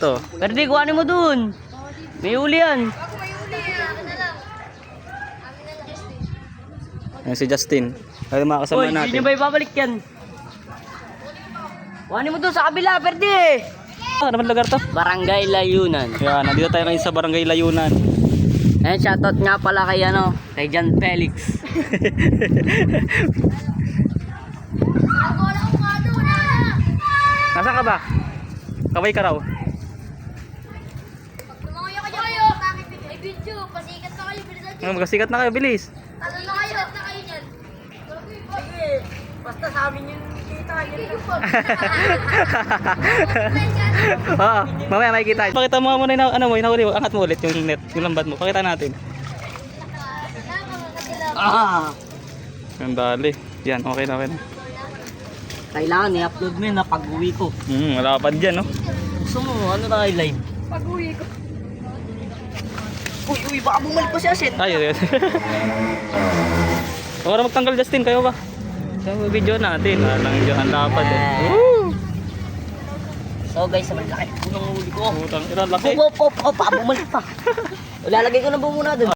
To. Pero di, kuhanin mo dun. May uli yan. Ayan si Justin. Ay, mga kasama Uy, hindi natin. nyo ba ibabalik yan? Kuhanin mo dun sa kabila, Perdi. Ano naman lugar to? Barangay Layunan. Yan, nandito tayo ngayon sa Barangay Layunan. Ayan, shoutout nga pala kay ano, kay John Felix. Nasaan ka ba? Kaway ka raw. Lumayo kayo kayo. Bakit may video? Pasikat Bilisan Ngayon, magkasikat na kayo, bilis. Talo na kayo. na kayo dyan. Sige. Basta sa amin yung kita. Oo, mamaya makikita. Pakita mo muna yung ano mo, yung nahuli mo. Angat mo ulit yung net, yung lambat mo. Pakita natin. Ah! Ang dali. Yan, okay na, okay na. Kailangan i-upload mo yun na pag-uwi ko. Hmm, malapad dyan, no? Gusto mo, ano na live? Pag-uwi ko. Uy, baka bumalik pa si Asen. Ay. Huwag na magtanggal, Justin. Kayo ba? Sa video natin. Alang dyan, ang lapad eh. Woo! So guys, sabay laki ng huli ko. Putang ina, laki. Pop, pop, pop, baka bumalik pa. Lalagay ko na ba muna dun?